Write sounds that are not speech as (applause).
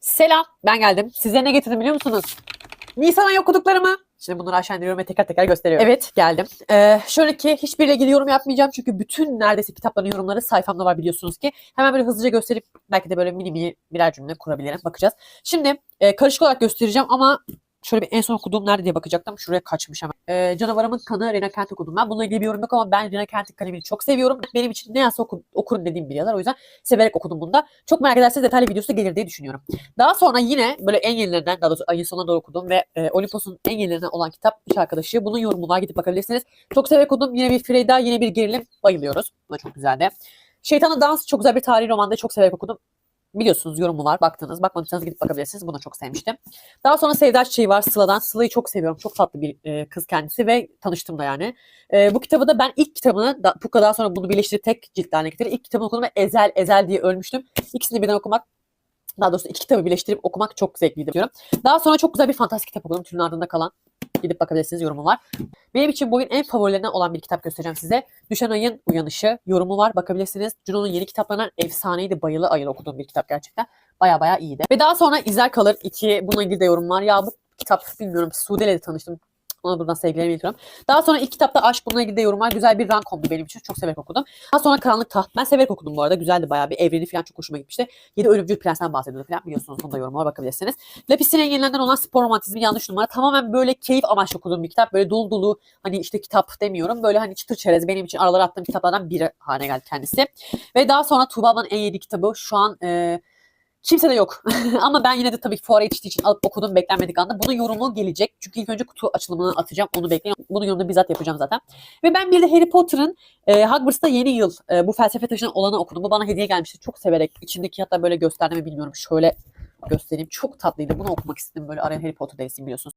Selam, ben geldim. Size ne getirdim biliyor musunuz? Nisan ayı okuduklarımı. Şimdi bunları aşağı indiriyorum ve teker teker gösteriyorum. Evet, geldim. Ee, şöyle ki hiçbiriyle ilgili yorum yapmayacağım çünkü bütün neredeyse kitapların yorumları sayfamda var biliyorsunuz ki. Hemen böyle hızlıca gösterip belki de böyle mini mini birer cümle kurabilirim. Bakacağız. Şimdi e, karışık olarak göstereceğim ama şöyle bir en son okuduğum nerede diye bakacaktım. Şuraya kaçmış hemen. Ee, Canavarımın Kanı Rena Kent okudum ben. Bununla ilgili bir yorum yok ama ben Rena Kent'in kalemini çok seviyorum. Benim için ne yazsa oku, okurum dediğim bir yazar. O yüzden severek okudum bunu da. Çok merak ederseniz detaylı videosu da gelir diye düşünüyorum. Daha sonra yine böyle en yenilerinden daha doğrusu ayın sonuna doğru okudum ve e, Olimpos'un en yenilerinden olan kitap Üç Arkadaşı. Bunun yorumu var gidip bakabilirsiniz. Çok severek okudum. Yine bir Freyda yine bir gerilim. Bayılıyoruz. Bu da çok güzeldi. Şeytanı Dans çok güzel bir tarihi romanda çok severek okudum. Biliyorsunuz yorumu var baktınız. Bakmadıysanız gidip bakabilirsiniz. Bunu çok sevmiştim. Daha sonra Sevda Çiçeği var Sıla'dan. Sıla'yı çok seviyorum. Çok tatlı bir e, kız kendisi ve tanıştım da yani. E, bu kitabı da ben ilk kitabını da, Puka daha sonra bunu birleştirip tek cilt haline getirdi. İlk kitabını okudum ve Ezel Ezel diye ölmüştüm. İkisini birden okumak daha doğrusu iki kitabı birleştirip okumak çok zevkliydi diyorum. Daha sonra çok güzel bir fantastik kitap okudum. Türün ardında kalan. Gidip bakabilirsiniz yorumu var. Benim için bugün en favorilerinden olan bir kitap göstereceğim size. Düşen Ayın Uyanışı yorumu var. Bakabilirsiniz. Juno'nun yeni kitaplarından efsaneydi. Bayılı ayılı okuduğum bir kitap gerçekten. Baya baya iyiydi. Ve daha sonra İzler Kalır 2. Bununla ilgili de yorum var. Ya bu kitap bilmiyorum. Sude ile tanıştım. Ona buradan sevgilerimi iletiyorum. Daha sonra ilk kitapta Aşk bununla ilgili de yorum var. Güzel bir rankomdu benim için. Çok severek okudum. Daha sonra Karanlık Taht. Ben severek okudum bu arada. Güzeldi bayağı bir. Evreni falan çok hoşuma gitmişti. Yedi Ölümcül Prens'ten bahsediyordu falan. Biliyorsunuz bunu da yorumlara bakabilirsiniz. Lapis'in yenilenden olan spor romantizmi yanlış numara. Tamamen böyle keyif amaçlı okuduğum bir kitap. Böyle dolu dolu hani işte kitap demiyorum. Böyle hani çıtır çerez benim için aralara attığım kitaplardan biri haline geldi kendisi. Ve daha sonra Tuğba Ablan'ın en yedi kitabı. Şu an e, Kimse de yok. (laughs) Ama ben yine de tabii ki fuara yetiştiği için alıp okudum beklenmedik anda. Bunun yorumu gelecek. Çünkü ilk önce kutu açılımını atacağım. Onu bekleyin. Bunun yorumunu bizzat yapacağım zaten. Ve ben bir de Harry Potter'ın e, Hogwarts'ta yeni yıl e, bu felsefe taşının olanı okudum. Bu bana hediye gelmişti. Çok severek. İçindeki hatta böyle gösterdiğimi bilmiyorum. Şöyle göstereyim. Çok tatlıydı. Bunu okumak istedim. Böyle araya Harry Potter delisiyim biliyorsunuz.